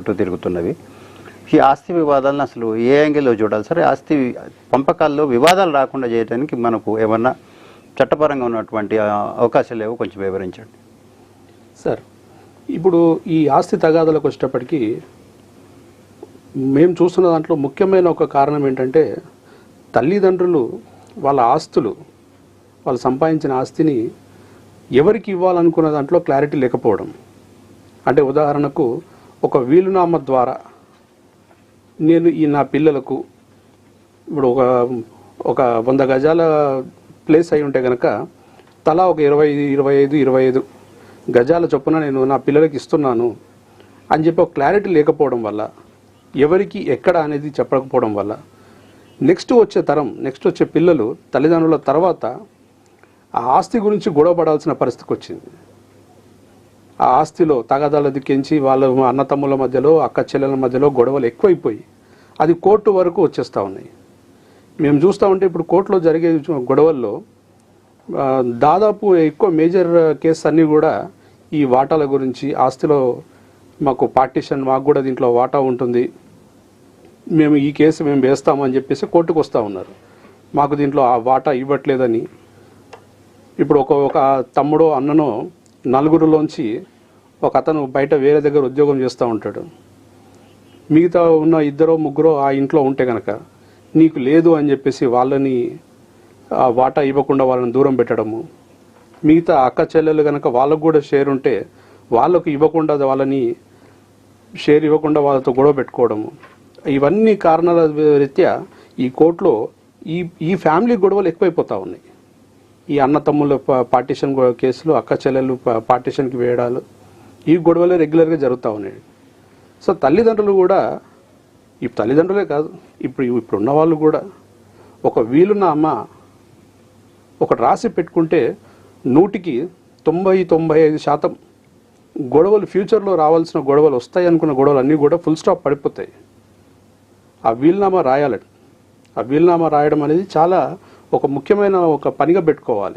చుట్టూ తిరుగుతున్నవి. ఈ ఆస్తి వివాదాలను అసలు ఏ యాంగిల్లో చూడాలి? సార్ ఆస్తి పంపకాల్లో వివాదాలు రాకుండా చేయడానికి మనకు ఏమన్నా చట్టపరంగా ఉన్నటువంటి అవకాశాలు ఏవో కొంచెం వివరించండి. సార్ ఇప్పుడు ఈ ఆస్తి తగాదాలకు వచ్చేటప్పటికీ మేము చూస్తున్న దాంట్లో ముఖ్యమైన ఒక కారణం ఏంటంటే తల్లిదండ్రులు వాళ్ళ ఆస్తులు వాళ్ళు సంపాదించిన ఆస్తిని ఎవరికి ఇవ్వాలనుకున్న దాంట్లో క్లారిటీ లేకపోవడం. అంటే ఉదాహరణకు ఒక వీలునామా ద్వారా నేను ఈ నా పిల్లలకు ఇప్పుడు ఒక ఒక వంద గజాల ప్లేస్ అయి ఉంటే కనుక తలా ఒక ఇరవై ఇరవై ఐదు ఇరవై ఐదు గజాల చొప్పున నేను నా పిల్లలకి ఇస్తున్నాను అని చెప్పి ఒక క్లారిటీ లేకపోవడం వల్ల ఎవరికి ఎక్కడ అనేది చెప్పకపోవడం వల్ల నెక్స్ట్ వచ్చే తరం నెక్స్ట్ వచ్చే పిల్లలు తల్లిదండ్రుల తర్వాత ఆ ఆస్తి గురించి గొడవ పడాల్సిన పరిస్థితికి వచ్చింది. ఆ ఆస్తిలో తగాదాల దిక్కించి వాళ్ళ అన్నతమ్ముల మధ్యలో అక్క చెల్లెల మధ్యలో గొడవలు ఎక్కువైపోయి అది కోర్టు వరకు వచ్చేస్తూ ఉన్నాయి. మేము చూస్తూ ఉంటే ఇప్పుడు కోర్టులో జరిగే గొడవల్లో దాదాపు ఎక్కువ మేజర్ కేసు అన్నీ కూడా ఈ వాటాల గురించి ఆస్తిలో మాకు పార్టీషన్ మాకు కూడా దీంట్లో వాటా ఉంటుంది. మేము ఈ కేసు మేము వేస్తామని చెప్పేసి కోర్టుకు వస్తూ ఉన్నారు. మాకు దీంట్లో ఆ వాటా ఇవ్వట్లేదని. ఇప్పుడు ఒక ఒక తమ్ముడో అన్ననో నలుగురులోంచి ఒక అతను బయట వేరే దగ్గర ఉద్యోగం చేస్తూ ఉంటాడు. మిగతా ఉన్న ఇద్దరో ముగ్గురో ఆ ఇంట్లో ఉంటే కనుక నీకు లేదు అని చెప్పేసి వాళ్ళని వాటా ఇవ్వకుండా వాళ్ళని దూరం పెట్టడము. మిగతా అక్క చెల్లెలు కనుక వాళ్ళకు కూడా షేర్ ఉంటే వాళ్ళకు ఇవ్వకుండా వాళ్ళని షేర్ ఇవ్వకుండా వాళ్ళతో గొడవ పెట్టుకోవడము. ఇవన్నీ కారణాల రీత్యా ఈ కోర్టులో ఈ ఈ ఫ్యామిలీ గొడవలు ఎక్కువైపోతూ ఉన్నాయి. ఈ అన్నతమ్ముల పార్టీషన్ కేసులు అక్క చెల్లెలు పార్టీషన్కి వేయడాలు ఈ గొడవలు రెగ్యులర్గా జరుగుతూ ఉన్నాయి. సో తల్లిదండ్రులు కూడా ఈ తల్లిదండ్రులే కాదు ఇప్పుడు ఇప్పుడు ఉన్న వాళ్ళు కూడా ఒక వీలున్న అమ్మ ఒకటి రాసి పెట్టుకుంటే నూటికి తొంభై తొంభై ఐదు శాతం గొడవలు ఫ్యూచర్లో రావాల్సిన గొడవలు వస్తాయి అనుకున్న గొడవలు అన్నీ కూడా ఫుల్ స్టాప్ పడిపోతాయి. ఆ వీలునామా రాయాలని ఆ వీలునామా రాయడం అనేది చాలా ఒక ముఖ్యమైన ఒక పనిగా పెట్టుకోవాలి.